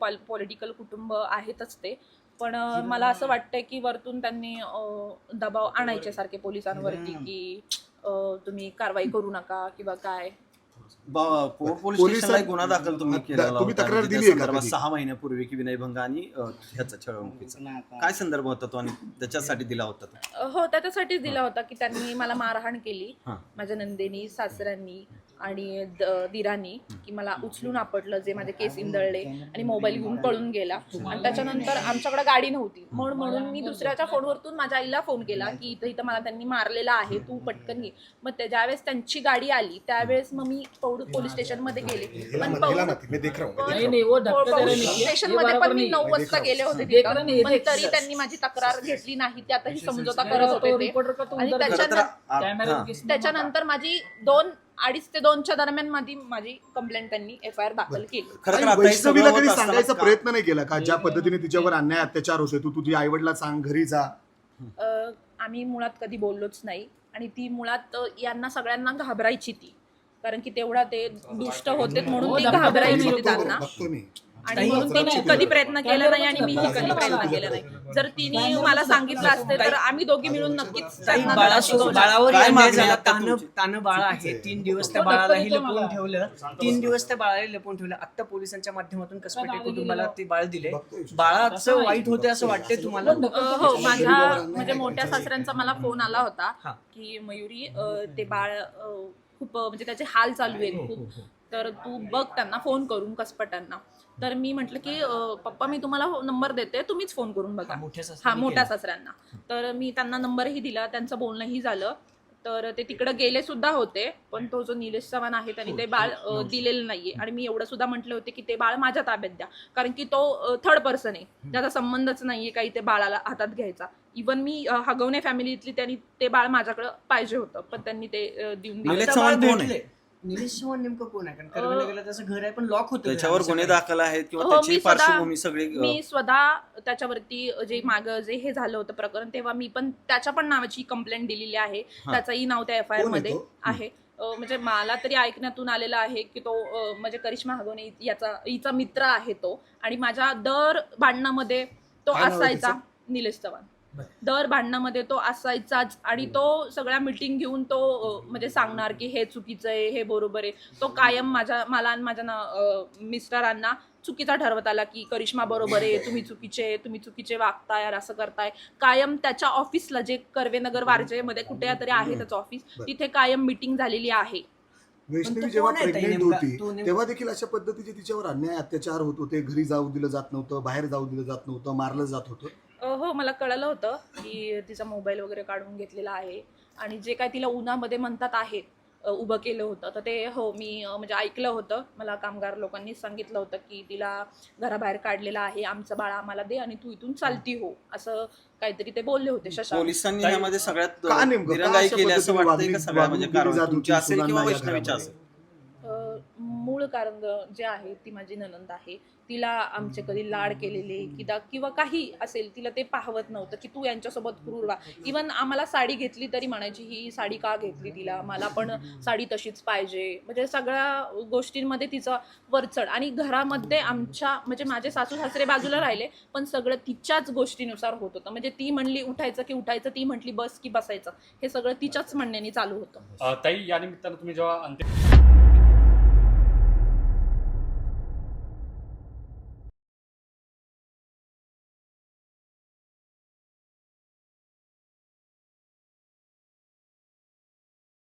Political कुटुंब आहेतच ते. पण मला असं वाटतंय की वरतून त्यांनी दबाव आणायचे सारखे पोलिसांवरती की तुम्ही कारवाई करू नका किंवा काय? ब- पोलीस गुन्हा दाखल तुम्ही. तक्रार म्हणजे दिली? सहा महिन्यापूर्वी की विनयभंग आणि ह्याचा छळवणुकीचा. काय संदर्भ होता तो आणि त्याच्यासाठी दिला होता हो त्याच्यासाठीच दिला होता की त्यांनी मला मारहाण केली. माझ्या नंदेनी सासऱ्यांनी. आणि दिरांनी की मला उचलून आपटलं जे माझे केस इंदळले आणि मोबाईल घेऊन पळून गेला. आणि त्याच्यानंतर आमच्याकडे गाडी नव्हती. म्हणून म्हणून मी दुसऱ्याच्या फोनवरतून माझ्या आईला फोन केला की इथं इथं मला त्यांनी मारलेला आहे तू पटकन ये. मग त्या ज्यावेळेस त्यांची गाडी आली त्यावेळेस मग मी पौड पोलीस स्टेशनमध्ये गेले पण देख पण पोलीस मी नऊ वाजता गेले होते तरी. त्यांनी माझी तक्रार घेतली नाही त्यातही समजोता करत तो होते आणि त्याच्यानंतर माझी दोन अडीच ते दोनच्या दरम्यान माझी माझी कंप्लेंट त्यांनी एफ आय आर दाखल केली. खरं तर आणि आता हे वैष्णवीला सगळं कधी होत असताना सांगायचा का- प्रयत्न नाही केला का? ज्या पद्धतीने तिच्यावर अन्याय अत्याचार होते तू तुझ्या आईवडिला सांग घरी जा. अ, आम्ही मुळात कधी बोललोच नाही. आणि ती मुळात अ, यांना सगळ्यांना घाबरायची ती. कारण की तेवढा ते दुष्ट होते म्हणून ती घाबरायची ती त्यांना. बघतो मी आणि म्हणून तिने कधी प्रयत्न केला नाही आणि मीही कधी प्रयत्न केला नाही. जर तिने मला सांगितलं असते तर आम्ही दोघी मिळून नक्कीच ताई त्यांना बाळा शिकवलं. बाळावर काय अन्याय मागणी झाला आता तानं तुमची? तानं बाळ आहे. तीन दिवस त्या तो बाळालाही लपवून. ठेवलं. तीन दिवस त्या बाळाला लपवून ठेवलं. आता पोलिसांच्या माध्यमातून कसपटे कुटुंबाला? ते बाळ दिले. बाळाचं वाईट होते असं वाटतंय तुम्हाला? अ, हो माझ्या म्हणजे मोठ्या सासऱ्यांचा मला फोन आला होता हा. की मयुरी अ, ते बाळ अ, खूप अ, म्हणजे त्याचे हाल चालू हो, आहेत खूप. तर तू बघ त्यांना फोन करून कसपटांना तर मी म्हटलं की पप्पा मी तुम्हाला नंबर देते तुम्हीच फोन करून बघा. हा, मोठ्या हा सासऱ्यांनी. तर मी त्यांना नंबरही दिला त्यांचं बोलणंही झालं. तर ते तिकडे गेले सुद्धा होते पण तो जो निलेश चव्हाण आहे त्यांनी ते बाळ अ, दिलेलं नाहीये. आणि मी एवढं सुद्धा म्हटले होते की ते बाळ माझ्या ताब्यात द्या. कारण की तो थर्ड पर्सन आहे. त्याचा संबंधच नाहीये काही ते बाळाला हातात घ्यायचा. इवन मी हगवणे फॅमिलीतली त्यांनी ते बाळ माझ्याकडे पाहिजे होतं. पण त्यांनी ते देऊन दिलं. निलेश चव्हाण नेमकं कोण आहे? कारण करवीनगरला त्याचं घर आहे पण लॉक होतं त्याच्यावर गुन्हे दाखल आहेत किंवा हो, त्याची मी स्वतः- पार्श्वभूमी सगळी अ, मी स्वतः त्याच्यावरती जे माग जे हे झालं होतं प्रकरण तेव्हा मी पण त्याच्या पण नावाची कंप्लेंट दिलेली आहे. हा. त्याचंही नाव त्या एफ आय आर कोण आहे मध्ये तो? आहे. अ, म्हणजे मला तरी ऐकण्यातून आलेलं आहे की तो अ, म्हणजे करिश्मा हगवणे याचा हिचा मित्र आहे तो. आणि माझ्या दर भांडणामध्ये तो काय नाव आहे असायचा निलेश चव्हाण. दर भांडणामध्ये तो असायचाच आणि तो सगळ्या मिटिंग घेऊन तो म्हणजे सांगणार की हे चुकीचं आहे हे बरोबर आहे. तो कायम माझ्या मला आणि माझ्या ना- मिस्टरांना चुकीचा ठरवत आला की करिश्मा बरोबर आहे तुम्ही चुकीचे तुम्ही चुकीचे वागताय असं करताय. कायम त्याच्या ऑफिसला जे कर्वेनगर वारजेमध्ये कुठे तरी आहे त्याचं ऑफिस. तिथे कायम मिटिंग झालेली आहे. वैष्णवी जेव्हा प्रेग्नेंट? होती तेव्हा देखील अशा पद्धतीचे तिच्यावर अन्याय अत्याचार होत होते. घरी जाऊ दिलं जात नव्हतं बाहेर जाऊ दिलं जात नव्हतं मारलं जात होतं. हो मला कळलं होतं की तिचा मोबाईल वगैरे काढून घेतलेला आहे. आणि जे काय तिला उन्हामध्ये म्हणतात आहे उभं केलं होतं तर ते हो मी म्हणजे ऐकलं होतं. मला कामगार लोकांनी सांगितलं होतं की तिला घराबाहेर काढलेलं आहे आमचं बाळ आम्हाला दे आणि तू इथून चालती हो असं काहीतरी ते बोलले होते शशांक. पोलिसांनी सगळ्यात दिरंगाई केली असं पद्धतीने वाटतंय का वागणी- सगळ्या म्हणजे तुमची असेल किंवा? असेल? मूळ कारण जे आहे ती माझी ननंद आहे. तिला आमचे कधी लाड केलेले किंवा किंवा काही असेल तिला ते पाहवत नव्हतं की तू यांच्यासोबत क्रूर वा इवन आम्हाला साडी घेतली तरी म्हणायची ही साडी का घेतली तिला? मला पण साडी तशीच पाहिजे. म्हणजे सगळ्या गोष्टींमध्ये तिचं वरचढ. आणि घरामध्ये आमच्या म्हणजे माझे सासू सासरे बाजूला राहिले पण सगळं तिच्याच गोष्टीनुसार होत होतं. म्हणजे ती म्हणली उठायचं की उठायचं ती म्हटली बस की बसायचं. हे सगळं तिच्याच म्हणण्याने चालू होतं. ताई या निमित्तानं तुम्ही जेव्हा अंतिम